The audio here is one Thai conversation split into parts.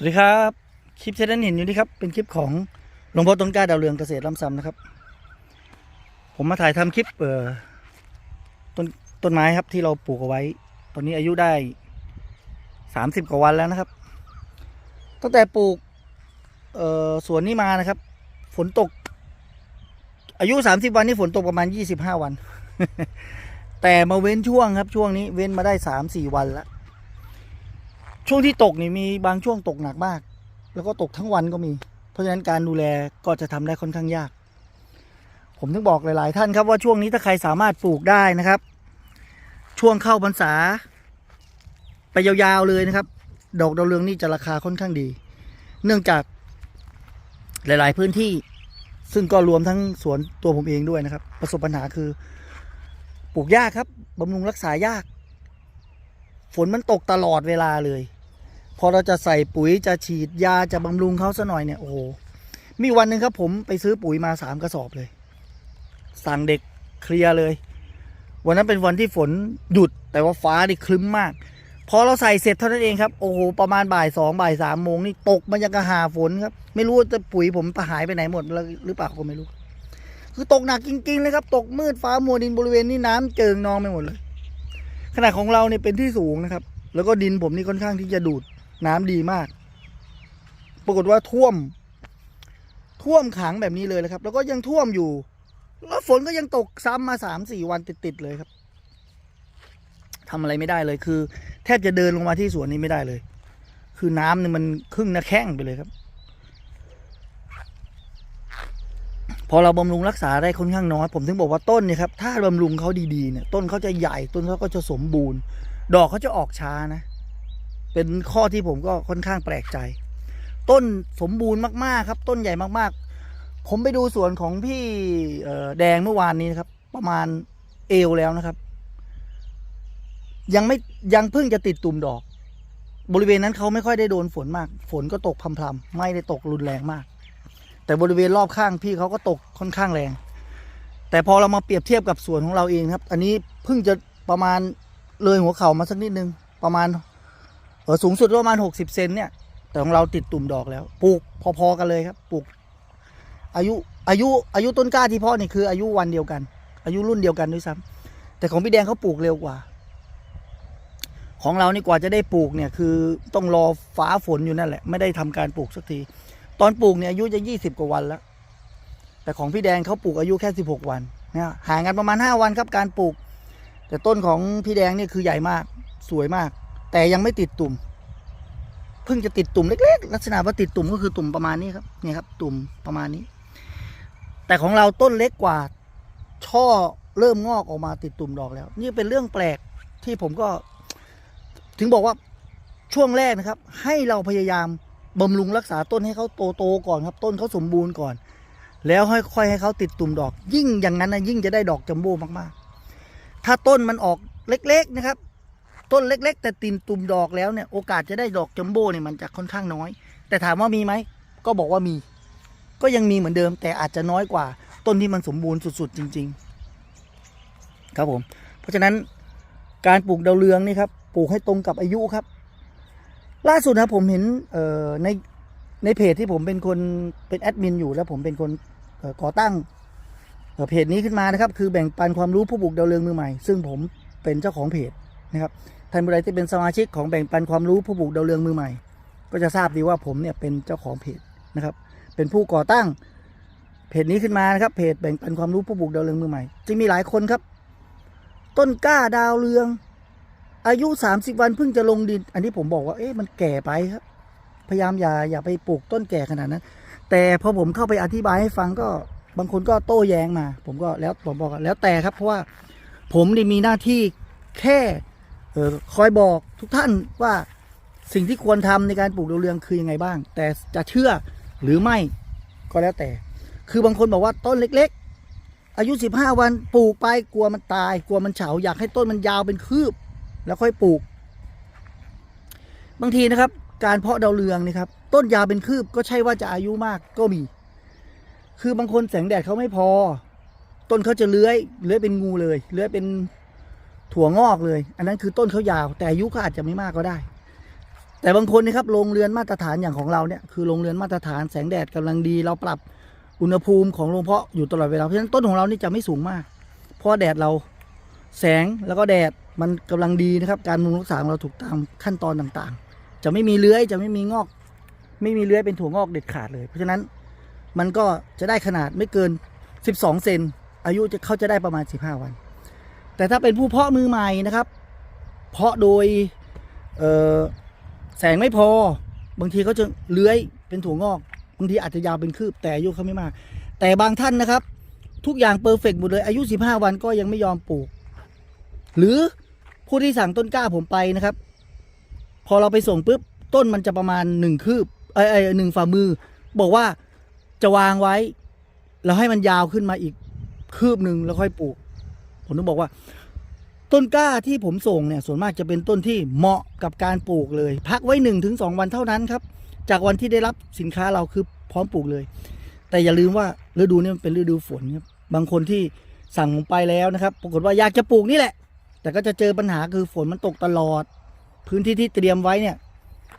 สวัสดีครับ คลิปที่ท่านเห็นอยู่นี่ครับเป็นคลิปของหลวงพ่อต้นกล้าดาวเรืองเกษตรล้ำซ้ำนะครับ ผมมาถ่ายทำคลิปเอ่อต้นต้นไม้ครับที่เราปลูกเอาไว้ ตอนนี้อายุได้สามสิบกว่าวันแล้วนะครับ ตั้งแต่ปลูกเอ่อสวนนี้มานะครับ ฝนตก อายุสามสิบวันนี่ฝนตกประมาณยี่สิบห้าวัน แต่มาเว้นช่วงครับช่วงนี้เว้นมาได้สามสี่วันแล้ว ช่วงที่ตกนี่มีบางช่วงตกหนักมาก แล้วก็ตกทั้งวันก็มี เพราะฉะนั้นการดูแลก็จะทำได้ค่อนข้างยาก ผมถึงบอกหลาย ๆ ท่านครับว่าช่วงนี้ถ้าใครสามารถปลูกได้นะครับ ช่วงเข้าพรรษา ไปยาวๆเลยนะครับ ดอกดาวเรืองนี่จะราคาค่อนข้างดี เนื่องจากหลาย ๆ พื้นที่ซึ่งก็รวมทั้งสวนตัวผมเองด้วยนะครับ ประสบปัญหาคือ ปลูกยากครับบำรุงรักษายาก ฝนมันตกตลอดเวลาเลย พอเราจะใส่ปุ๋ยจะฉีดยาจะบำรุงเขาซะหน่อยเนี่ยโอ้โหมีวันหนึ่งครับผมไปซื้อปุ๋ยมาสามกระสอบเลย สั่งเด็กเคลียร์เลย วันนั้นเป็นวันที่ฝนหยุดแต่ว่าฟ้านี่คลึ้มมาก พอเราใส่เสร็จเท่านั้นเองครับโอ้โหประมาณบ่ายสองบ่ายสามโมงนี่ตกมันยังกระหาฝนครับ ไม่รู้ว่าจะปุ๋ยผมหายไปไหนหมดหรือเปล่าก็ไม่รู้ คือตกหนักจริงๆเลยครับ ตกมืดฟ้ามัวดินบริเวณนี้น้ำเจิงนองไปหมดเลยขนาดของเราเนี่ยเป็นที่สูงนะครับ แล้วก็ดินผมนี่ค่อนข้างที่จะดูด น้ำดีมาก ปรากฏว่าท่วม ท่วมขังแบบนี้เลยนะครับ แล้วก็ยังท่วมอยู่ แล้วฝนก็ยังตกซ้ำมาสามสี่วันติดๆเลยครับทำอะไรไม่ได้เลยคือ แทบจะเดินลงมาที่สวนนี้ไม่ได้เลย คือน้ำเนี่ยมันครึ่งน้าแข้งไปเลยครับ พอเราบำรุงรักษาได้ค่อนข้างน้อย ผมถึงบอกว่าต้นเนี่ยครับถ้าบำรุงเขาดีๆเนี่ยต้นเขาจะใหญ่ต้นเขาก็จะสมบูรณ์ ดอกเขาจะออกช้านะ เป็นข้อที่ผมก็ค่อนข้างแปลกใจ ต้นสมบูรณ์มากๆครับ ต้นใหญ่มากๆ ผมไปดูสวนของพี่แดงเมื่อวานนี้นะครับ ประมาณเอวแล้วนะครับ ยังไม่ยังเพิ่งจะติดตุ่มดอก บริเวณนั้นเขาไม่ค่อยได้โดนฝนมาก ฝนก็ตกพรำๆไม่ได้ตกรุนแรงมาก แต่บริเวณรอบข้างพี่เขาก็ตกค่อนข้างแรง แต่พอเรามาเปรียบเทียบกับสวนของเราเองครับ อันนี้เพิ่งจะประมาณเลยหัวเข่ามาสักนิดนึง ประมาณ ออสูงสุดประมาณหกสิบเซนเนี่ย แต่ของเราติดตุ่มดอกแล้ว ปลูกพอๆกันเลยครับ ปลูก อายุอายุอายุต้นกล้าที่พ่อนี่คืออายุวันเดียวกัน อายุรุ่นเดียวกันด้วยซ้ำแต่ของพี่แดงเขาปลูกเร็วกว่า ของเรานี่กว่าจะได้ปลูกเนี่ยคือต้องรอฟ้าฝนอยู่นั่นแหละ ไม่ได้ทำการปลูกสักที ตอนปลูกเนี่ยอายุจะยี่สิบกว่าวันแล้ว แต่ของพี่แดงเขาปลูกอายุแค่สิบหกวันนะห่างกันประมาณห้าวันครับการปลูก แต่ต้นของพี่แดงนี่คือใหญ่มากสวยมาก แต่ยังไม่ติดตุ่มเพิ่งจะติดตุ่มเล็กๆ ลักษณะว่าติดตุ่มก็คือตุ่มประมาณนี้ครับนี่ครับ ตุ่มประมาณนี้ แต่ของเราต้นเล็กกว่า ช่อเริ่มงอกออกมาติดตุ่มดอกแล้ว นี่เป็นเรื่องแปลกที่ผมก็ ถึงบอกว่าช่วงแรกนะครับ ให้เราพยายามบำรุงรักษาต้นให้เขาโตโตๆก่อนครับ ต้นเขาสมบูรณ์ก่อน แล้วค่อยๆให้เขาติดตุ่มดอก ยิ่งอย่างนั้นนะยิ่งจะได้ดอกจัมโบ้มากๆ ถ้าต้นมันออกเล็ก ๆ นะครับ ต้นเล็ก ๆ แต่ติดตุ่มดอกแล้วเนี่ยโอกาสจะได้ดอกจัมโบ้เนี่ยมันจะค่อนข้างน้อย แต่ถามว่ามีไหมก็บอกว่ามี ก็ยังมีเหมือนเดิม แต่อาจจะน้อยกว่า ต้นที่มันสมบูรณ์สุด ๆ จริง ๆ ครับผม เพราะฉะนั้นการปลูกดาวเรืองนี่ครับปลูกให้ตรงกับอายุครับ ล่าสุดนะผมเห็นในในเพจที่ผมเป็นคนเป็นแอดมินอยู่แล้วผมเป็นคนก่อตั้งเพจนี้ขึ้นมานะครับ คือแบ่งปันความรู้ผู้ปลูกดาวเรืองมือใหม่ ซึ่งผมเป็นเจ้าของเพจนะครับ ท่านผู้ใดที่เป็นสมาชิกของแบ่งปันความรู้ผู้ปลูกดาวเรืองมือใหม่ ก็จะทราบดีว่าผมเนี่ยเป็นเจ้าของเพจนะครับ เป็นผู้ก่อตั้งเพจนี้ขึ้นมานะครับเพจแบ่งปันความรู้ผู้ปลูกดาวเรืองมือใหม่จึงมีหลายคนครับ ต้นกล้าดาวเรือง อายุ 30 วันเพิ่งจะลงดิน อันนี้ผมบอกว่าเอ๊ะมันแก่ไปครับ พยายามอย่าอย่าไปปลูกต้นแก่ขนาดนั้น แต่พอผมเข้าไปอธิบายให้ฟังก็บางคนก็โต้แย้งมา ผมก็แล้วผมบอกแล้วแต่ครับเพราะว่าผมได้มีหน้าที่แค่ คอยบอกทุกท่านว่าสิ่งที่ควรทำในการปลูกดาวเรืองคือยังไงบ้าง แต่จะเชื่อหรือไม่ก็แล้วแต่ คือบางคนบอกว่าต้นเล็ก ๆ อายุ 15 วันปลูกไปกลัวมันตาย กลัวมันเฉาอยากให้ต้นมันยาวเป็นคืบ แล้วค่อยปลูก บางทีนะครับ การเพาะดาวเรืองนี่ครับ ต้นยาวเป็นคืบก็ใช่ว่าจะอายุมากก็มี คือบางคนแสงแดดเขาไม่พอ ต้นเขาจะเลื้อยเลื้อยเป็นงูเลยเลื้อยเป็น ถั่วงอกเลย อันนั้นคือต้นเขายาว แต่อายุก็อาจจะไม่มากก็ได้ แต่บางคนนะครับโรงเรือนมาตรฐานอย่างของเราเนี่ยคือโรงเรือนมาตรฐานแสงแดดกำลังดี เราปรับอุณหภูมิของโรงเพาะอยู่ตลอดเวลาเพราะฉะนั้นต้นของเรานี่จะไม่สูงมาก เพราะแดดเราแสงแล้วก็แดดมันกำลังดีนะครับ การบำรุงรักษาของเราถูกตามขั้นตอนต่างๆ จะไม่มีเลื้อยจะไม่มีงอก ไม่มีเลื้อยเป็นถั่วงอกเด็ดขาดเลย เพราะฉะนั้นมันก็จะได้ขนาดไม่เกิน 12 เซนอายุจะเขาจะได้ประมาณ 15 วัน แต่ถ้าเป็นผู้เพาะมือใหม่นะครับ เพาะโดยแสงไม่พอ บางทีเขาจะเลื้อยเป็นถั่วงอก บางทีอาจจะยาวเป็นคืบแต่อายุเขาไม่มาก แต่บางท่านนะครับ ทุกอย่างเพอร์เฟกหมดเลยอายุ 15 วันก็ยังไม่ยอมปลูก หรือผู้ที่สั่งต้นกล้าผมไปนะครับ พอเราไปส่งปุ๊บต้นมันจะประมาณหนึ่งคืบเอ้ยเอ้หนึ่งฝ่ามือ บอกว่าจะวางไว้ แล้วให้มันยาวขึ้นมาอีกคืบหนึ่งแล้วค่อยปลูก ผมต้องบอกว่า ต้นกล้าที่ผมส่งเนี่ยส่วนมากจะเป็นต้นที่เหมาะกับการปลูกเลย พักไว้หนึ่งถึงสองวันเท่านั้นครับ จากวันที่ได้รับสินค้าเราคือพร้อมปลูกเลย แต่อย่าลืมว่าฤดูนี้มันเป็นฤดูฝนครับบางคนที่สั่งผมไปแล้วนะครับ ปรากฏว่าอยากจะปลูกนี่แหละ แต่ก็จะเจอปัญหาคือฝนมันตกตลอด พื้นที่ที่เตรียมไว้เนี่ย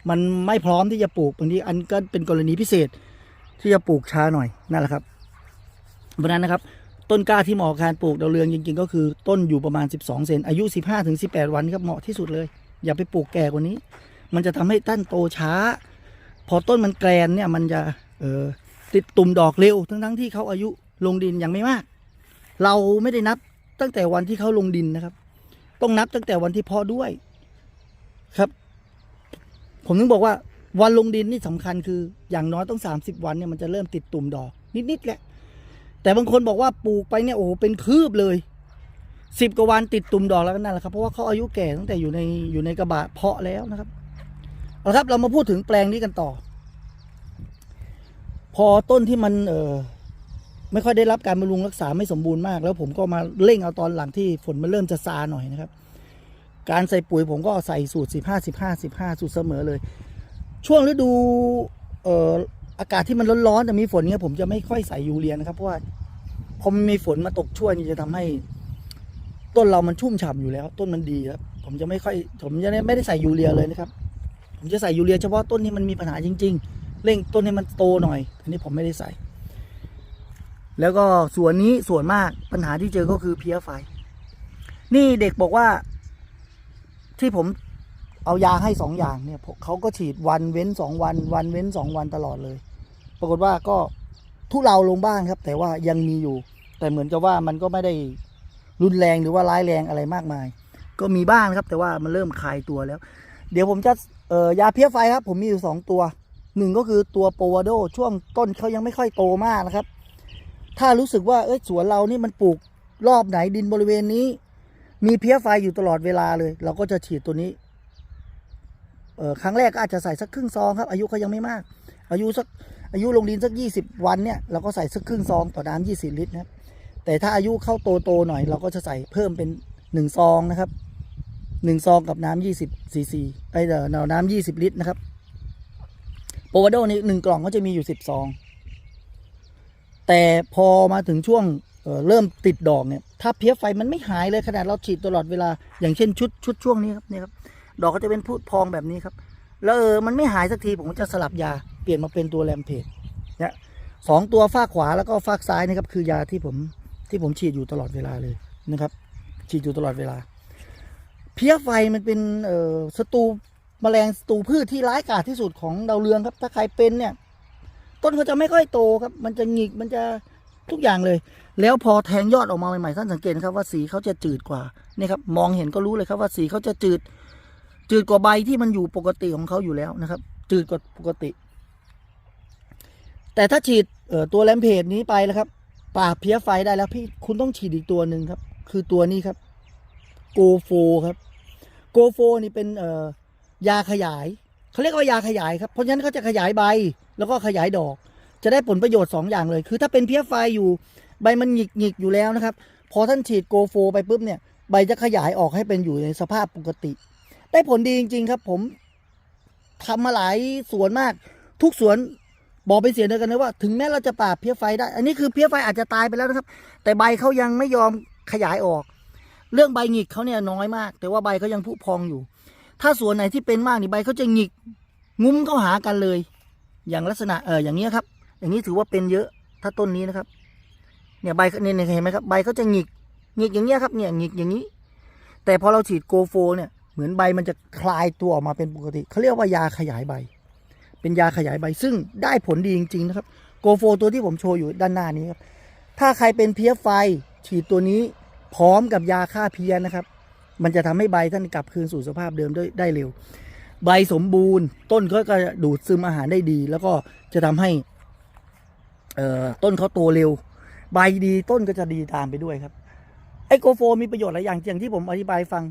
มันไม่พร้อมที่จะปลูกบางทีอันก็เป็นกรณีพิเศษที่จะปลูกช้าหน่อยนั่นแหละครับเพราะนั้นนะครับ ต้นกล้าที่เหมาะการปลูกดาวเรืองจริงๆ ก็คือต้นอยู่ประมาณ 12 เซนอายุ 15ถึง18 วันครับเหมาะที่สุดเลย อย่าไปปลูกแก่กว่านี้ มันจะทำให้ต้นโตช้า พอต้นมันแกรนเนี่ยมันจะเออติดตุ่มดอกเร็ว ทั้งๆที่เขาอายุลงดินยังไม่มาก เราไม่ได้นับตั้งแต่วันที่เขาลงดินนะครับ ต้องนับตั้งแต่วันที่เพาะด้วยครับ ผมถึงบอกว่าวันลงดินนี่สำคัญคืออย่างน้อยต้อง 30 วันเนี่ยมันจะเริ่มติดตุ่มดอกนิดๆแหละ แต่บางคนบอกว่าปลูกไปเนี่ยโอ้โหเป็นคืบเลยสิบกว่าวันติดตุ่มดอกแล้วก็นั่นแหละครับเพราะว่าเขาอายุแก่ตั้งแต่อยู่ในอยู่ในกระบะเพาะแล้วนะครับเอาละครับเรามาพูดถึงแปลงนี้กันต่อ พอต้นที่มันเออไม่ค่อยได้รับการบำรุงรักษาไม่สมบูรณ์มาก แล้วผมก็มาเร่งเอาตอนหลังที่ฝนมันเริ่มจะซาหน่อยนะครับ การใส่ปุ๋ยผมก็ใส่สูตร 15 15 15 สูตรเสมอเลย ช่วงฤดูเอ่อ อากาศที่มันร้อนๆแต่มีฝนเนี้ยผมจะไม่ค่อยใส่ยูเรียนะครับ เพราะว่าพอมีฝนมาตกช่วยนี่จะทำให้ ต้นเรามันชุ่มฉ่ำอยู่แล้ว ต้นมันดีครับ ผมจะไม่ค่อย ผมจะไม่ได้ใส่ยูเรียเลยนะครับ ผมจะใส่ยูเรียเฉพาะต้นที่มันมีปัญหาจริง ๆ เร่งต้นให้มันโตหน่อย อันนี้ผมไม่ได้ใส่ แล้วก็ส่วนนี้ส่วนมากปัญหาที่เจอก็คือเพี้ยไฟ นี่เด็กบอกว่า ที่ผมเอายาให้สองอย่างเนี่ยเขาก็ฉีดวันเว้นสองวัน วันเว้นสองวันตลอดเลย ปรากฏว่าก็ทุเลาลงบ้างครับ แต่ว่ายังมีอยู่ แต่เหมือนกับว่ามันก็ไม่ได้รุนแรงหรือว่าร้ายแรงอะไรมากมาย ก็มีบ้างครับ แต่ว่ามันเริ่มคลายตัวแล้ว เดี๋ยวผมจะเอ่อยาเพี้ยไฟครับ ผมมีอยู่สองตัวหนึ่งก็คือตัวโปวาโดช่วงต้นเขายังไม่ค่อยโตมากนะครับ ถ้ารู้สึกว่าเอ้ยสวนเรานี่มันปลูกรอบไหนดินบริเวณนี้ มีเพี้ยไฟอยู่ตลอดเวลาเลย เราก็จะฉีดตัวนี้เออครั้งแรกก็อาจจะใส่สักครึ่งซองครับ อายุเขายังไม่มาก อายุสัก อายุลงดินสักยี่สิบวันเนี่ยเราก็ใส่สักครึ่งซองต่อน้ำยี่สิบลิตรนะครับแต่ถ้าอายุเข้าโตโตๆหน่อย เราก็จะใส่เพิ่มเป็นหนึ่งซองนะครับหนึ่งซองกับน้ำยี่สิบซีซีไอเดอน้ำยี่สิบลิตรนะครับโปรวาโดนี่หนึ่งกล่องก็จะมีอยู่สิบซอง แต่พอมาถึงช่วงเเริ่มติดดอกเนี่ยถ้าเพี้ยไฟมันไม่หายเลยขนาดเราฉีดตลอดเวลา อย่างเช่นชุดชุดช่วงนี้ครับเนี่ยครับดอกก็จะเป็นพุพองแบบนี้ครับ แล้วเออมันไม่หายสักทีผมก็จะสลับยาเปลี่ยนมาเป็นตัวแรมเพจเนี่ยสองตัวฝากขวาแล้วก็ฝากซ้ายนะครับ คือยาที่ผมที่ผมฉีดอยู่ตลอดเวลาเลยนะครับ ฉีดอยู่ตลอดเวลา เพี้ยไฟมันเป็นเอ่อศัตรูแมลงศัตรูพืชที่ร้ายกาจที่สุดของดาวเรืองครับ ถ้าใครเป็นเนี่ย ต้นเขาจะไม่ค่อยโตครับ มันจะหงิกมันจะทุกอย่างเลย แล้วพอแทงยอดออกมาใหม่ๆท่านสังเกตครับว่าสีเขาจะจืดกว่านี่ครับ มองเห็นก็รู้เลยครับว่าสีเขาจะจืด จืดกว่าใบที่มันอยู่ปกติของเขาอยู่แล้วนะครับ จืดกว่าปกติ แต่ถ้าฉีดตัวแลมเพจนี้ไปแล้วครับปราบเพี้ยไฟได้แล้วพี่คุณต้องฉีดอีกตัวหนึ่งครับ คือตัวนี้ครับโกโฟครับโกโฟนี่เป็นยาขยายเขาเรียกว่ายาขยายครับเพราะฉะนั้นเขาจะขยายใบแล้วก็ขยายดอก จะได้ผลประโยชน์สองอย่างเลย คือถ้าเป็นเพี้ยไฟอยู่ใบมันหงิกหงิกอยู่แล้วนะครับ พอท่านฉีดโกโฟไปปุ๊บเนี่ยใบจะขยายออกให้เป็นอยู่ในสภาพปกติ ได้ผลดีจริง ๆ ครับ ผมทำมาหลายสวนมาก ทุกสวน บอกเป็นเสียงเดียวกันเลยว่าถึงแม้เราจะปราบเพี้ยไฟได้ อันนี้คือเพี้ยไฟอาจจะตายไปแล้วนะครับ แต่ใบเขายังไม่ยอมขยายออก เรื่องใบหงิกเขาเนี่ยน้อยมาก แต่ว่าใบเขายังผุพองอยู่ ถ้าส่วนไหนที่เป็นมากนี่ใบเขาจะหงิกงุ้มเข้าหากันเลย อย่างลักษณะเอออย่างนี้ยครับ อย่างนี้ถือว่าเป็นเยอะถ้าต้นนี้นะครับ เนี่ยใบเนี่ยเนี่ยเห็นไหมครับ ใบเขาจะหงิกหงิกอย่างเงี้ยครับเนี่ยหงิกอย่างนี้ แต่พอเราฉีดโกโฟเนี่ยเหมือนใบมันจะคลายตัวออกมาเป็นปกติเขาเรียกว่ายาขยายใบ เป็นยาขยายใบซึ่งได้ผลดีจริง ๆ นะครับโกโฟตัวที่ผมโชว์อยู่ด้านหน้านี้ครับถ้าใครเป็นเพี้ยไฟฉีดตัวนี้พร้อมกับยาฆ่าเพี้ยนะครับ มันจะทำให้ใบท่านกลับคืนสู่สภาพเดิมได้ได้เร็ว ใบสมบูรณ์ ต้นก็จะดูดซึมอาหารได้ดี แล้วก็จะทำให้เออต้นเขาโตเร็ว ใบดีต้นก็จะดีตามไปด้วยครับไอโกโฟมีประโยชน์หลายอย่างอย่างที่ผมอธิบายฟัง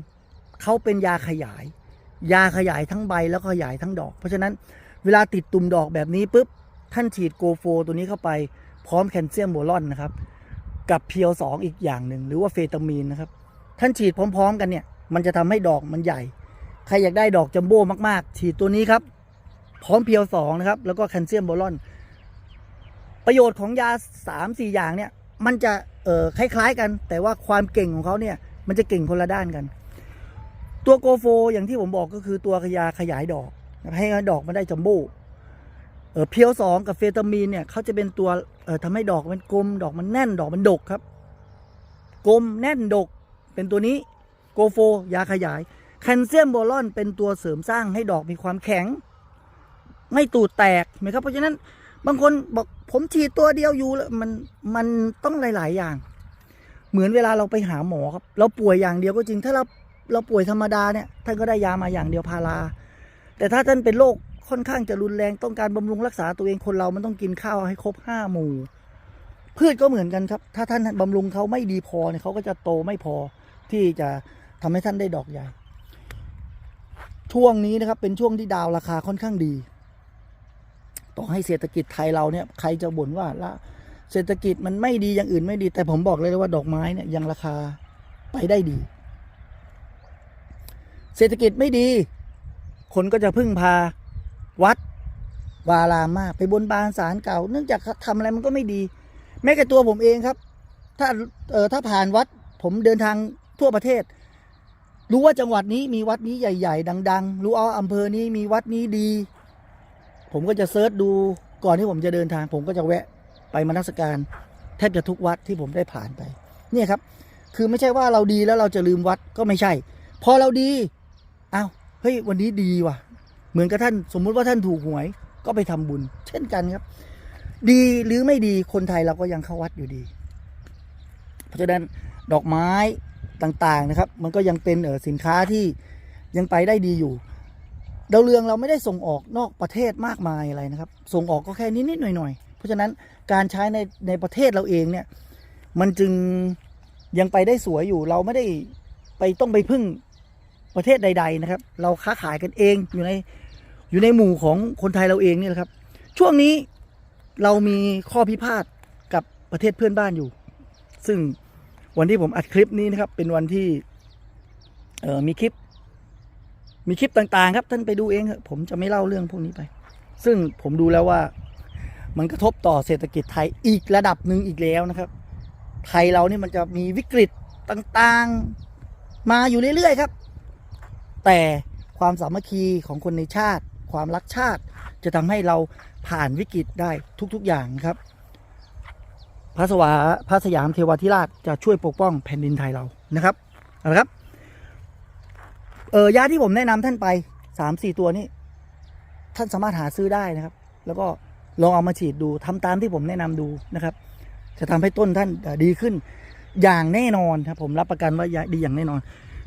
เขาเป็นยาขยาย ยาขยายทั้งใบแล้วก็ขยายทั้งดอก เพราะฉะนั้น เวลาติดตุ่มดอกแบบนี้ปุ๊บท่านฉีดโกโฟตัวนี้เข้าไปพร้อมแคลเซียมโบรอนนะครับ กับเพียวสองอีกอย่างหนึ่งหรือว่าเฟตามีนนะครับ ท่านฉีดพร้อม ๆ กันเนี่ย มันจะทำให้ดอกมันใหญ่ ใครอยากได้ดอกจัมโบ้มากๆ ฉีดตัวนี้ครับ พร้อมเพียวสองนะครับ แล้วก็แคลเซียมโบรอน ประโยชน์ของยาสามสี่อย่างเนี่ย มันจะเออคล้ายๆกัน แต่ว่าความเก่งของเขาเนี่ย มันจะเก่งคนละด้านกัน ตัวโกโฟอย่างที่ผมบอกก็คือตัวยาขยายดอก ให้ดอกมันได้จัมโบ้เออเพียวสองกับเฟตามีนเนี่ยเขาจะเป็นตัวเออทำให้ดอกมันกลม ดอกมันแน่น ดอกมันดกครับ กลมแน่นดกเป็นตัวนี้โกโฟยาขยายแคลเซียมโบรอนเป็นตัวเสริมสร้างให้ดอกมีความแข็ง ไม่ตูดแตกไหมครับ เพราะฉะนั้นบางคนบอกผมฉีดตัวเดียวอยู่แล้วมันมันต้องหลาย ๆ อย่าง เหมือนเวลาเราไปหาหมอครับ เราป่วยอย่างเดียวก็จริงถ้าเราเราป่วยธรรมดาเนี่ยท่านก็ได้ยามาอย่างเดียวพารา แต่ถ้าท่านเป็นโรคค่อนข้างจะรุนแรงต้องการบำรุงรักษาตัวเองคนเรามันต้องกินข้าวให้ครบห้าหมู่พืชก็เหมือนกันครับ ถ้าท่านบำรุงเขาไม่ดีพอเนี่ยเขาก็จะโตไม่พอที่จะทำให้ท่านได้ดอกใหญ่ ช่วงนี้นะครับเป็นช่วงที่ดาวราคาค่อนข้างดีต่อให้เศรษฐกิจไทยเราเนี่ยใครจะบ่นว่าละเศรษฐกิจมันไม่ดีอย่างอื่นไม่ดี แต่ผมบอกเลยว่าดอกไม้เนี่ยยังราคาไปได้ดี เศรษฐกิจไม่ดี คนก็จะพึ่งพาวัดวารามมากไปบนบานสารเก่า เนื่องจากทำอะไรมันก็ไม่ดี แม้แต่ตัวผมเองครับ ถ้าเออถ้าผ่านวัด ผมเดินทางทั่วประเทศ รู้ว่าจังหวัดนี้มีวัดนี้ใหญ่ ๆ ดัง ๆ รู้เอาอำเภอนี้มีวัดนี้ดี ผมก็จะเซิร์ชดูก่อนที่ผมจะเดินทาง ผมก็จะแวะไปมานักสการแทบจะทุกวัดที่ผมได้ผ่านไป เนี่ยครับ คือไม่ใช่ว่าเราดีแล้วเราจะลืมวัดก็ไม่ใช่ พอเราดีอ้าว เฮ้ยวันนี้ดีว่ะ เหมือนกับท่านสมมุติว่าท่านถูกหวย ก็ไปทำบุญ เช่นกันครับ ดีหรือไม่ดีคนไทยเราก็ยังเข้าวัดอยู่ดี เพราะฉะนั้นดอกไม้ต่างๆนะครับ มันก็ยังเป็นเออสินค้าที่ยังไปได้ดีอยู่ดาวเรืองเราไม่ได้ส่งออกนอกประเทศมากมายอะไรนะครับ ส่งออกก็แค่นิดๆหน่อยๆ เพราะฉะนั้นการใช้ในในประเทศเราเองเนี่ย มันจึงยังไปได้สวยอยู่ เราไม่ได้ไปต้องไปพึ่ง ประเทศใด ๆนะครับ เราค้าขายกันเองอยู่ในอยู่ในหมู่ของคนไทยเราเองเนี่ยแหละครับ ช่วงนี้เรามีข้อพิพาทกับประเทศเพื่อนบ้านอยู่ ซึ่งวันที่ผมอัดคลิปนี้นะครับ เป็นวันที่เออมีคลิป มีคลิปต่างๆ ครับ ท่านไปดูเองผมจะไม่เล่าเรื่องพวกนี้ไป ซึ่งผมดูแล้วว่ามันกระทบต่อเศรษฐกิจไทยอีกระดับหนึ่งอีกแล้วนะครับ ไทยเรานี่มันจะมีวิกฤตต่างๆ มาอยู่เรื่อยๆครับ แต่ความสามัคคีของคนในชาติ ความรักชาติ จะทำให้เราผ่านวิกฤตได้ทุกๆอย่างครับ พระสวาพระสยามเทวาธิราชจะช่วยปกป้องแผ่นดินไทยเรานะครับเอาละครับเออยาที่ผมแนะนำท่านไปสามสี่ตัวนี้ ท่านสามารถหาซื้อได้นะครับ แล้วก็ลองเอามาฉีดดูทำตามที่ผมแนะนำดูนะครับ จะทำให้ต้นท่านดีขึ้นอย่างแน่นอนครับผมรับประกันว่าดีอย่างแน่นอน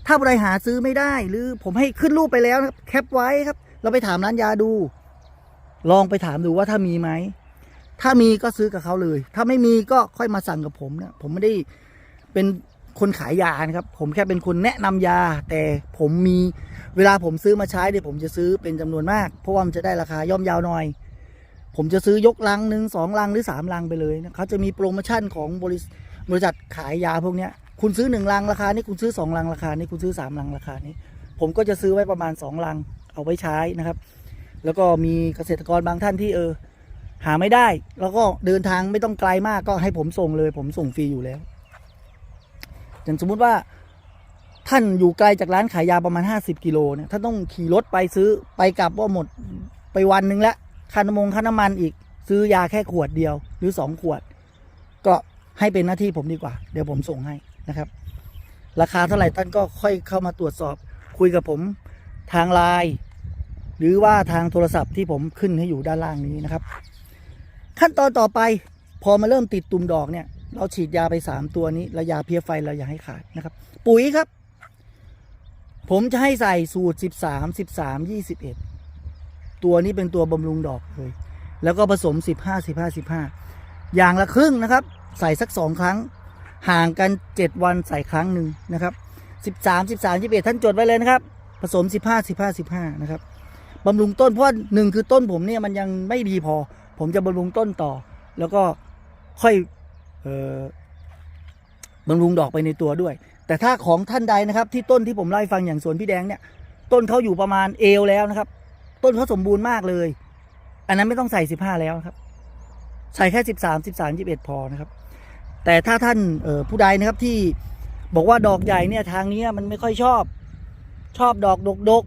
ถ้าใครหาซื้อไม่ได้ หรือผมให้ขึ้นรูปไปแล้วนะครับ แคปไว้ครับ เราไปถามร้านยาดู ลองไปถามดูว่าถ้ามีไหม ถ้ามีก็ซื้อกับเขาเลย ถ้าไม่มีก็ค่อยมาสั่งกับผมนะผมไม่ได้เป็นคนขายยานะครับ ผมแค่เป็นคนแนะนำยา แต่ผมมีเวลาผมซื้อมาใช้เนี่ยผมจะซื้อเป็นจำนวนมาก เพราะว่ามันจะได้ราคาย่อมยาวหน่อย ผมจะซื้อยกลังหนึ่งสองลังหรือสามลังไปเลยนะเขาจะมีโปรโมชั่นของบริษบริษัทขายยาพวกเนี้ย คุณซื้อหนึ่งลังราคานี้คุณซื้อสองลังราคานี้คุณซื้อสามลังราคานี้ ผมก็จะซื้อไว้ประมาณสองลังเอาไว้ใช้นะครับ แล้วก็มีเกษตรกรบางท่านที่เออ หาไม่ได้ แล้วก็เดินทางไม่ต้องไกลมากก็ให้ผมส่งเลย ผมส่งฟรีอยู่แล้วอย่างสมมุติว่าท่านอยู่ไกลจากร้านขายยาประมาณ 50 กิโลเนี่ยท่านต้องขี่รถไปซื้อไปกลับว่าหมดไปวันหนึ่งละค่าน้ำมงค่าน้ำมันอีก ซื้อยาแค่ขวดเดียวหรือ 2 ขวด ก็ให้เป็นหน้าที่ผมดีกว่า เดี๋ยวผมส่งให้ นะครับ ราคาเท่าไหร่ท่านก็ค่อยเข้ามาตรวจสอบคุยกับผมทางไลน์หรือว่าทางโทรศัพท์ที่ผมขึ้นให้อยู่ด้านล่างนี้นะครับ ขั้นตอนต่อไปพอมาเริ่มติดตุ่มดอกเนี่ย เราฉีดยาไป 3 ตัวนี้และยาเพี้ยไฟเราอย่าให้ขาดนะครับ ปุ๋ยครับ ผมจะให้ใส่สูตร 13 13 21 ตัวนี้เป็นตัวบำรุงดอกเลย แล้วก็ผสม 15 15 15 อย่างละครึ่งนะครับ ใส่สัก2ครั้ง ห่างกัน 7 วันใส่ครั้งหนึ่งนะครับ13 13 21 ท่านจดไว้เลยนะครับ ผสม 15 15 15 นะครับบำรุงต้นเพราะว่าหนึ่งคือต้นผมเนี่ยมันยังไม่ดีพอ ผมจะบำรุงต้นต่อ แล้วก็ค่อยเอ่อบำรุงดอกไปในตัวด้วย แต่ถ้าของท่านใดนะครับ ที่ต้นที่ผมไล่ฟังอย่างสวนพี่แดงเนี่ย ต้นเขาอยู่ประมาณเอวแล้วนะครับ ต้นเขาสมบูรณ์มากเลย อันนั้นไม่ต้องใส่สิบห้าแล้วครับ ใส่แค่สิบสามสิบสามยี่สิบเอ็ดพอนะครับ แต่ถ้าท่านผู้ใดนะครับที่บอกว่าดอกใหญ่เนี่ยทางนี้มันไม่ค่อยชอบ ชอบดอกดกดก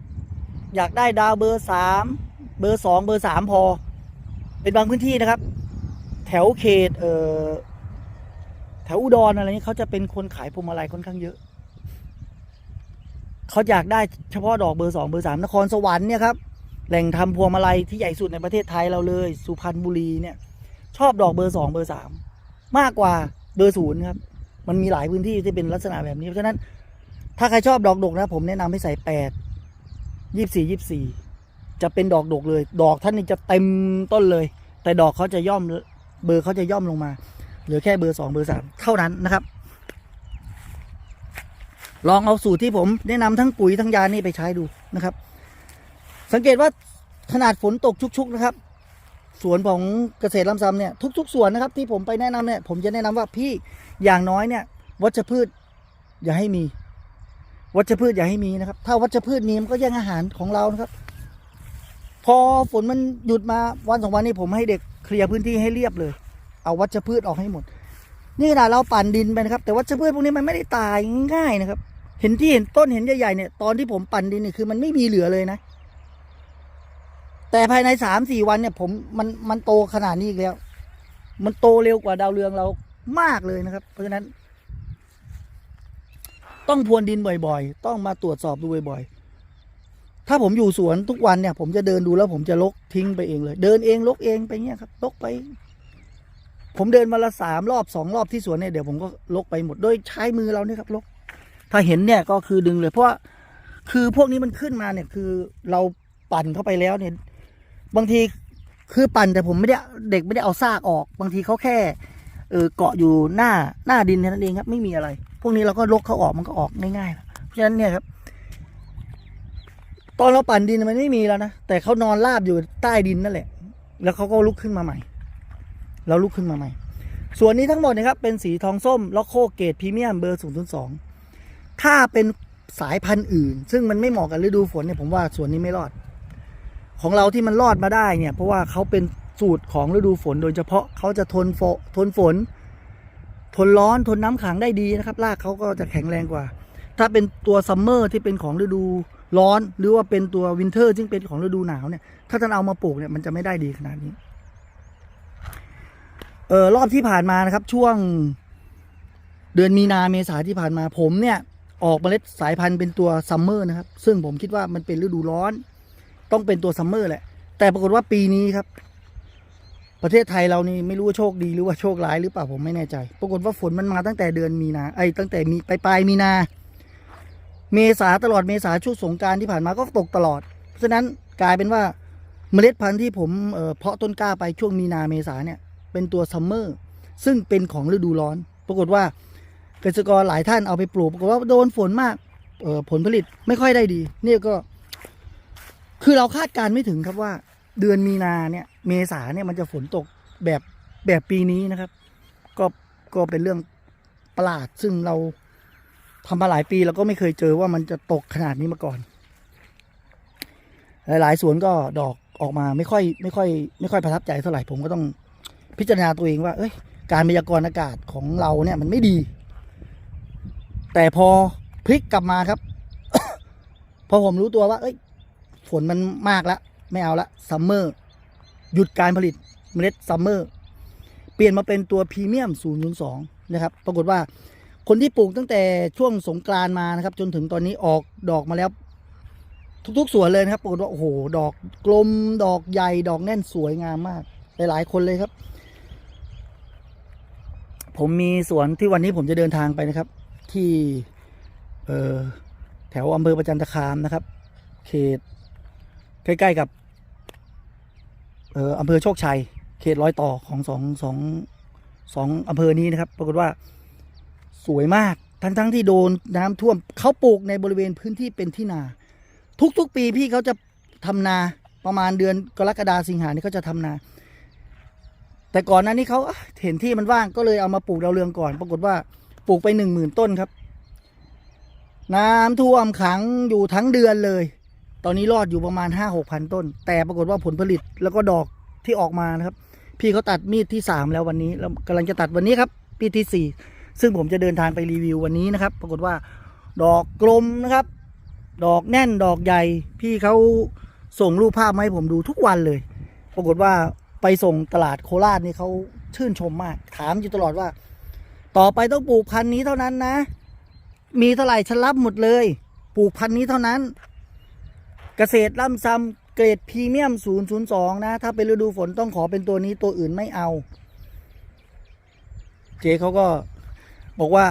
อยากได้ดาวเบอร์สามเบอร์สองเบอร์สามพอ เป็นบางพื้นที่นะครับ แถวเขตเแถวอุดรอะไรนี้เขาจะเป็นคนขายพวงมาลัยค่อนข้างเยอะเขาอยากได้เฉพาะดอกเบอร์สองเบอร์สามนครสวรรค์เนี่ยครับแหล่งทำพวงมาลัยที่ใหญ่สุดในประเทศไทยเราเลย สุพรรณบุรีเนี่ย ชอบดอกเบอร์สองเบอร์สามมากกว่า เบอร์ศูนย์ครับ มันมีหลายพื้นที่ที่เป็นลักษณะแบบนี้เพราะฉะนั้น ถ้าใครชอบดอกดกนะ ผมแนะนำให้ใส่แปดยี่สี่ยี่สี่จะเป็นดอกดกเลย ดอกท่านนี่จะเต็มต้นเลย แต่ดอกเขาจะย่อมเบอร์เขาจะย่อมลงมา เหลือแค่เบอร์สองเบอร์สามเท่านั้นนะครับ ลองเอาสูตรที่ผมแนะนำทั้งปุ๋ยทั้งยานี่ไปใช้ดูนะครับ สังเกตว่าขนาดฝนตกชุกๆนะครับ สวนของเกษตรลำซ้ำเนี่ยทุก ๆ สวนนะครับที่ผมไปแนะนำเนี่ยผมจะแนะนำว่าพี่อย่างน้อยเนี่ย วัชพืชอย่าให้มี วัชพืชอย่าให้มีนะครับ ถ้าวัชพืชมีมันก็แย่งอาหารของเรานะครับ พอฝนมันหยุดมาวันสองวันนี้ผมให้เด็กเคลียร์พื้นที่ให้เรียบเลย เอาวัชพืชออกให้หมด นี่ขนาดเราปั่นดินไปนะครับ แต่วัชพืชพวกนี้มันไม่ได้ตายง่ายนะครับ เห็นที่เห็นต้นเห็นใหญ่ๆเนี่ยตอนที่ผมปั่นดินเนี่ยคือมันไม่มีเหลือเลยนะ แต่ภายในสามสี่วันเนี่ย ผมมันมันโตขนาดนี้อีกแล้ว มันโตเร็วกว่าดาวเรืองเรามากเลยนะครับ เพราะฉะนั้น ต้องพรวนดินบ่อยๆ ต้องมาตรวจสอบดูบ่อยๆ ถ้าผมอยู่สวนทุกวันเนี่ย ผมจะเดินดูแล้ว ผมจะลกทิ้งไปเองเลย เดินเองลกเองไปเงี้ยครับ ลกไป ผมเดินมาละสามรอบสองรอบที่สวนเนี่ยเดี๋ยวผมก็ลกไปหมดโดยใช้มือเราเนี่ยครับลก ถ้าเห็นเนี่ยก็คือดึงเลยเพราะว่าคือพวกนี้มันขึ้นมาเนี่ยคือเราปั่นเข้าไปแล้วเนี่ย บางทีคือปั่นแต่ผมไม่ได้เด็กไม่ได้เอาซากออก บางทีเขาแค่เออเกาะอยู่หน้าหน้าดินแค่นั้นเองครับ ไม่มีอะไร พวกนี้เราก็ลกเขาออกมันก็ออกง่ายๆเพราะฉะนั้นเนี่ยครับ ตอนเราปั่นดินมันไม่มีแล้วนะแต่เขานอนราบอยู่ใต้ดินนั่นแหละ แล้วเขาก็ลุกขึ้นมาใหม่ เราลุกขึ้นมาใหม่ ส่วนนี้ทั้งหมดนะครับเป็นสีทองส้มล็อกโคเกตพรีเมียมเบอร์ศูนย์สองถ้าเป็นสายพันธุ์อื่น ซึ่งมันไม่เหมาะกับฤดูฝนเนี่ยผมว่าส่วนนี้ไม่รอด ของเราที่มันรอดมาได้เนี่ย เพราะว่าเขาเป็นสูตรของฤดูฝนโดยเฉพาะเขาจะทนฝทนฝน ทนร้อนทนน้ำขังได้ดีนะครับรากเขาก็จะแข็งแรงกว่า ถ้าเป็นตัวซัมเมอร์ที่เป็นของฤดูร้อน หรือว่าเป็นตัววินเทอร์ซึ่งเป็นของฤดูหนาวเนี่ย ถ้าท่านเอามาปลูกเนี่ยมันจะไม่ได้ดีขนาดนี้เออรอบที่ผ่านมานะครับ ช่วงเดือนมีนาเมษาที่ผ่านมาผมเนี่ย ออกเมล็ดสายพันธุ์เป็นตัวซัมเมอร์นะครับ ซึ่งผมคิดว่ามันเป็นฤดูร้อน ต้องเป็นตัวซัมเมอร์แหละ แต่ปรากฏว่าปีนี้ครับ ประเทศไทยเรานี่ไม่รู้ว่าโชคดีหรือว่าโชคร้ายหรือเปล่าผมไม่แน่ใจ ปรากฏว่าฝนมันมาตั้งแต่เดือนมีนาไอ้ตั้งแต่มีปลายปลายมีนา เมษาตลอดเมษาช่วงสงการที่ผ่านมาก็ตกตลอด เพราะฉะนั้นกลายเป็นว่าเมล็ดพันธุ์ที่ผมเพาะต้นกล้าไปช่วงมีนาเมษาเนี่ยเป็นตัวซัมเมอร์ซึ่งเป็นของฤดูร้อน ปรากฏว่าเกษตรกรหลายท่านเอาไปปลูกปรากฏว่าโดนฝนมากผลผลิตไม่ค่อยได้ดี นี่ก็ คือเราคาดการณ์ไม่ถึงครับว่า เดือนมีนาเนี่ย เมษาเนี่ยมันจะฝนตกแบบแบบปีนี้นะครับ ก็ก็เป็นเรื่องประหลาด ซึ่งเราทำมาหลายปีเราก็ไม่เคยเจอว่ามันจะตกขนาดนี้มาก่อน หลาย ๆ สวนก็ดอกออกมาไม่ค่อย ไม่ค่อย ไม่ค่อยประทับใจเท่าไหร่ผมก็ต้องพิจารณาตัวเองว่า เอ้ย การพยากรณ์อากาศของเราเนี่ยมันไม่ดี แต่พอพลิกกลับมาครับ พอผมรู้ตัวว่า เอ้ย ฝนมันมากแล้วไม่เอาละซัมเมอร์หยุดการผลิตเมล็ดซัมเมอร์เปลี่ยนมาเป็นตัวพรีเมียม 002 นะครับ ปรากฏว่าคนที่ปลูกตั้งแต่ช่วงสงกรานมานะครับ จนถึงตอนนี้ออกดอกมาแล้ว ทุกๆสวนเลยนะครับปรากฏว่าโอ้โหดอกกลมดอกใหญ่ดอกแน่นสวยงามมาก หลายๆ คนเลยครับ ผมมีสวนที่วันนี้ผมจะเดินทางไปนะครับ ที่แถวอำเภอประจันตคามนะครับ เขต ใกล้ๆกับเอ่ออำเภอโชคชัย เขตร้อยต่อของสองสองสองอำเภอนี้นะครับ ปรากฏว่าสวยมากทั้งๆที่โดนน้ำท่วมเขาปลูกในบริเวณพื้นที่เป็นที่นา ทุกๆปีพี่เขาจะทำนาประมาณเดือนกรกฎาสิงหานี่เขาจะทำนา แต่ก่อนหนั้นนี่เขาเห็นที่มันว่างก็เลยเอามาปลูกดาวเรืองก่อน ปรากฏว่าปลูกไปหนึ่งหมื่นต้นครับ น้ำท่วมขังอยู่ทั้งเดือนเลย ตอนนี้รอดอยู่ประมาณห้าหกพันต้น แต่ปรากฏว่าผลผลิตแล้วก็ดอกที่ออกมานะครับ พี่เขาตัดมีดที่สามแล้ววันนี้แล้วกำลังจะตัดวันนี้ครับมีดที่สี่ซึ่งผมจะเดินทางไปรีวิววันนี้นะครับ ปรากฏว่าดอกกลมนะครับ ดอกแน่นดอกใหญ่ พี่เขาส่งรูปภาพมาให้ผมดูทุกวันเลย ปรากฏว่าไปส่งตลาดโคราชนี่เขาชื่นชมมาก ถามอยู่ตลอดว่า ต่อไปต้องปลูกพันธุ์นี้เท่านั้นนะ มีเท่าไหร่ฉันรับหมดเลย ปลูกพันธุ์นี้เท่านั้น เกษตรล่ำซ้ำเกรดพรีเมียม 002 นะ ถ้าเป็นฤดูฝนต้องขอเป็นตัวนี้ตัวอื่นไม่เอา เจ๊เขาก็บอกว่า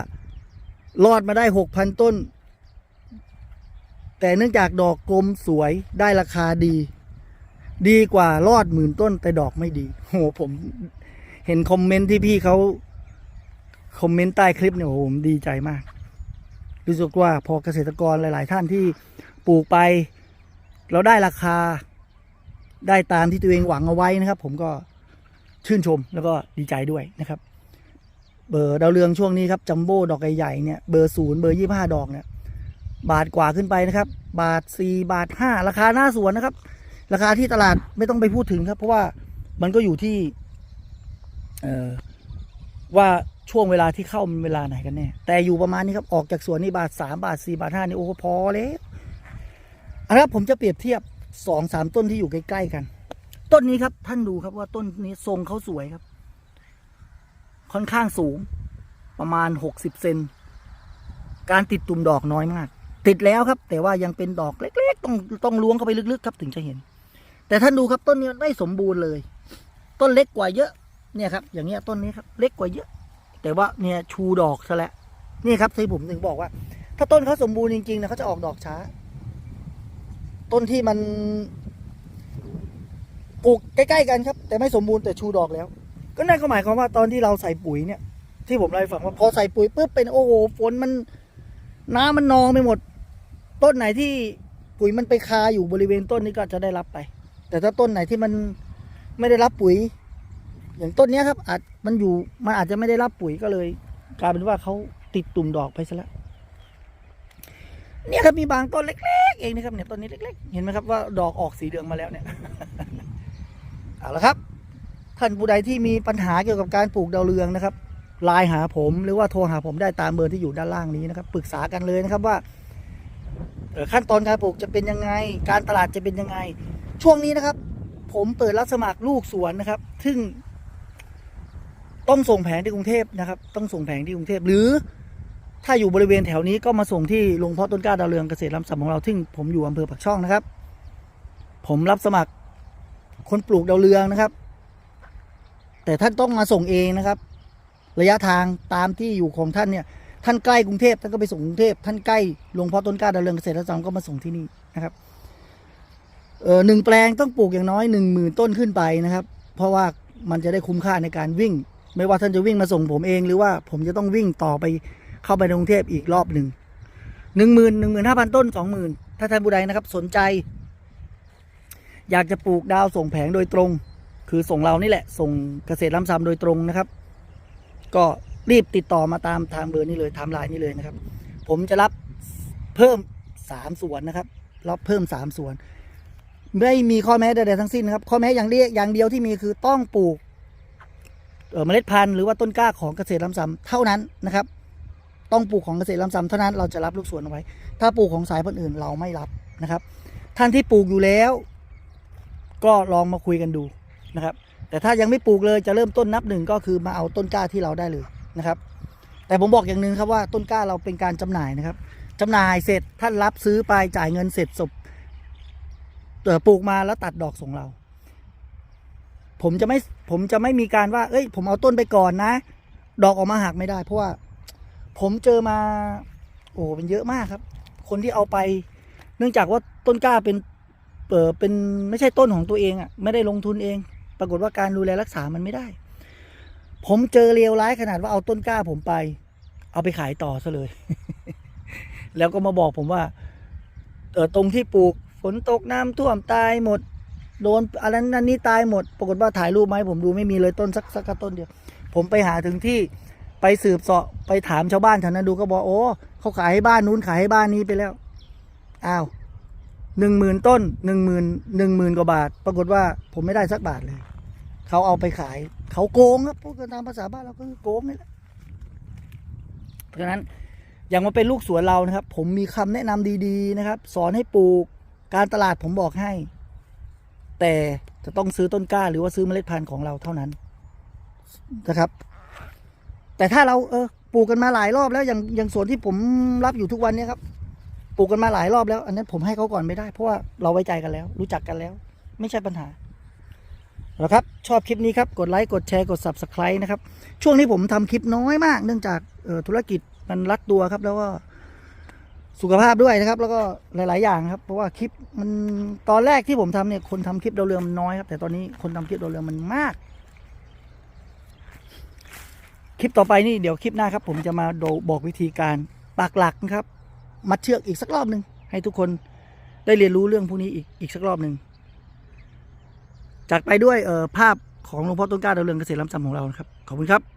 รอดมาได้ 6,000 ต้น แต่เนื่องจากดอกกลมสวยได้ราคาดี ดีกว่ารอดหมื่นต้น แต่ดอกไม่ดี โหผมเห็นคอมเมนต์ที่พี่เขาคอมเมนต์ใต้คลิปเนี่ยโหผมดีใจมากรู้สึกว่าพอเกษตรกรหลาย ๆ ท่านที่ปลูกไป เราได้ราคาได้ตามที่ตัวเองหวังเอาไว้นะครับ ผมก็ชื่นชมแล้วก็ดีใจด้วยนะครับ เบอร์ดาวเรืองช่วงนี้ครับจัมโบ้ดอกใหญ่ๆเนี่ยเบอร์ศูนย์เบอร์ยี่ห้าดอกเนี่ยบาทกว่าขึ้นไปนะครับ บาทสี่บาทห้าราคาหน้าสวนนะครับ ราคาที่ตลาดไม่ต้องไปพูดถึงครับ เพราะว่ามันก็อยู่ที่เอ่อว่าช่วงเวลาที่เข้ามันเวลาไหนกันแน่แต่อยู่ประมาณนี้ครับออกจากสวนนี่บาทสามบาทสี่บาทห้านี่โอ้โหพอแล้ว เอาละครับผมจะเปรียบเทียบสองสามต้นที่อยู่ใกล้ๆกัน ต้นนี้ครับท่านดูครับว่าต้นนี้ทรงเขาสวยครับ ค่อนข้างสูง ประมาณหกสิบเซนการติดตุ่มดอกน้อยมาก ติดแล้วครับ แต่ว่ายังเป็นดอกเล็ก ๆ ต้องต้องล้วงเข้าไปลึกๆครับถึงจะเห็น แต่ท่านดูครับต้นนี้ไม่สมบูรณ์เลย ต้นเล็กกว่าเยอะ เนี่ยครับ อย่างเงี้ยต้นนี้ครับ เล็กกว่าเยอะ แต่ว่าเนี่ยชูดอกซะแล้วนี่ครับที่ผมถึงบอกว่า ถ้าต้นเขาสมบูรณ์จริงๆนะเขาจะออกดอกช้า ต้นที่มันปลูกใกล้ๆกันครับ แต่ไม่สมบูรณ์แต่ชูดอกแล้ว ก็นั่นก็หมายความว่าตอนที่เราใส่ปุ๋ยเนี่ย ที่ผมเล่าให้ฟังว่าพอใส่ปุ๋ยปุ๊บเป็นโอ้โหฝนมันน้ำมันนองไปหมด ต้นไหนที่ปุ๋ยมันไปคาอยู่บริเวณต้นนี้ก็จะได้รับไป แต่ถ้าต้นไหนที่มันไม่ได้รับปุ๋ย อย่างต้นนี้ครับ อาจมันอยู่มันอาจจะไม่ได้รับปุ๋ยก็เลย กลายเป็นว่าเขาติดตุ่มดอกไปซะแล้วเนี่ยครับมีบางต้นเล็ก ๆเองนะครับเนี่ยต้นนี้เล็กๆ เห็นไหมครับว่าดอกออกสีเหลืองมาแล้วเนี่ยเอาละครับ ท่านผู้ใดที่มีปัญหาเกี่ยวกับการปลูกดาวเรืองนะครับไลน์หาผมหรือว่าโทรหาผมได้ตามเบอร์ที่อยู่ด้านล่างนี้นะครับปรึกษากันเลยนะครับว่าขั้นตอนการปลูกจะเป็นยังไง การตลาดจะเป็นยังไง ช่วงนี้นะครับ ผมเปิดรับสมัครลูกสวนนะครับ ซึ่งต้องส่งแผงที่กรุงเทพนะครับ ต้องส่งแผงที่กรุงเทพหรือ ถ้าอยู่บริเวณแถวนี้ก็มาส่งที่โรงเพาะต้นกล้าดาวเรืองเกษตรล้ำสัมของเราซึ่งผมอยู่อำเภอปากช่องนะครับ ผมรับสมัครคนปลูกดาวเรืองนะครับ แต่ท่านต้องมาส่งเองนะครับ ระยะทางตามที่อยู่ของท่านเนี่ยท่านใกล้กรุงเทพท่านก็ไปส่งกรุงเทพท่านใกล้โรงพาะต้นกล้าดาวเรืองเกษตรล้ำสัมก็มาส่งที่นี่นะครับเออหนึ่งแปลงต้องปลูกอย่างน้อยหนึ่งหมื่นต้นขึ้นไปนะครับ เพราะว่ามันจะได้คุ้มค่าในการวิ่ง ไม่ว่าท่านจะวิ่งมาส่งผมเอง หรือว่าผมจะต้องวิ่งต่อไป เข้าไปในกรุงเทพอีกรอบหนึ่งหนึ่งหมื่นหนึ่งหมื่นห้าพันต้นสองหมื่นถ้าท่านผู้ใดนะครับสนใจ อยากจะปลูกดาวส่งแผงโดยตรง คือส่งเรานี่แหละ ส่งเกษตรล้ำซ้ำโดยตรงนะครับ ก็รีบติดต่อมาตามทางเบอร์นี้เลยไทม์ไลน์นี้เลยนะครับ ผมจะรับเพิ่มสามส่วนนะครับรับเพิ่มสามส่วน ไม่มีข้อแม้ใดๆทั้งสิ้นครับ ข้อแม้อย่างเดียวอย่างเดียวที่มีคือต้องปลูกเเมล็ดพันธุ์หรือว่าต้นกล้าของเกษตรล้ำซ้ำเท่านั้นนะครับ ต้องปลูกของเกษตรลำซำเท่านั้นเราจะรับลูกสวนเอาไว้ ถ้าปลูกของสายพันธุ์อื่นเราไม่รับนะครับ ท่านที่ปลูกอยู่แล้ว ก็ลองมาคุยกันดูนะครับ แต่ถ้ายังไม่ปลูกเลยจะเริ่มต้นนับหนึ่งก็คือมาเอาต้นกล้าที่เราได้เลยนะครับ แต่ผมบอกอย่างหนึ่งครับว่าต้นกล้าเราเป็นการจำหน่ายนะครับจำหน่ายเสร็จท่านรับซื้อไปจ่ายเงินเสร็จศพปลูกมาแล้วตัดดอกส่งเรา ผมจะไม่ผมจะไม่มีการว่า เอ้ย ผมเอาต้นไปก่อนนะ ดอกออกมาหักไม่ได้เพราะว่า ผมเจอมา โอ้เป็นเยอะมากครับ คนที่เอาไป เนื่องจากว่าต้นกล้าเป็นเออเป็นไม่ใช่ต้นของตัวเองอะ ไม่ได้ลงทุนเอง ปรากฏว่าการดูแลรักษามันไม่ได้ ผมเจอเลวร้ายขนาดว่าเอาต้นกล้าผมไป เอาไปขายต่อซะเลย แล้วก็มาบอกผมว่าเออตรงที่ปลูกฝนตกน้ำท่วมตายหมด โดนอันนั้นอันนี้ตายหมด ปรากฏว่าถ่ายรูปไหมผมดูไม่มีเลยต้นสักสักต้นเดียว ผมไปหาถึงที่ ไปสืบเสาะไปถามชาวบ้านแถวนั้นดูก็บอกโอ้เขาขายให้บ้านนู้นขายให้บ้านนี้ไปแล้วอ้าวหนึ่งหมื่นต้นหนึ่งหมื่นหนึ่งหมื่นกว่าบาท ปรากฏว่าผมไม่ได้สักบาทเลย เขาเอาไปขาย เขาโกงครับพูดกันตามภาษาบ้านเราก็คือโกงนี่แหละเพราะฉะนั้นอย่างมาเป็นลูกสวนเรานะครับ ผมมีคำแนะนำดีๆนะครับ สอนให้ปลูกการตลาดผมบอกให้ แต่จะต้องซื้อต้นกล้า หรือว่าซื้อเมล็ดพันธุ์ของเราเท่านั้นนะครับ แต่ถ้าเราเออปลูกกันมาหลายรอบแล้วอย่างอย่างสวนที่ผมรับอยู่ทุกวันเนี้ครับปลูกกันมาหลายรอบแล้ว อันนั้นผมให้เขาก่อนไม่ได้เพราะว่าเราไว้ใจกันแล้ว รู้จักกันแล้ว ไม่ใช่ปัญหาแล้วครับ ชอบคลิปนี้ครับ กดไลค์กดแชร์กด subscribe นะครับ ช่วงนี้ผมทำคลิปน้อยมาก เนื่องจากออธุรกิจมันรัดตัวครับ แล้วก็สุขภาพด้วยนะครับ แล้วก็หลาย ๆ อย่างครับ เพราะว่าคลิปมันตอนแรกที่ผมทำเนี่ยคนทำคลิปดาวเรืองมันน้อยครับแต่ตอนนี้คนทำคลิปดาวเรืองมันมาก คลิปต่อไปนี่เดี๋ยวคลิปหน้าครับ ผมจะมาบอกวิธีการปากหลักนะครับ มัดเชือกอีกสักรอบหนึ่งให้ทุกคนได้เรียนรู้เรื่องพวกนี้อีกอีกสักรอบหนึ่งจากไปด้วยภาพของหลวงพ่อต้นกล้าดาวเรืองเกษตรล้ำซ้ำของเรานะครับ ขอบคุณครับ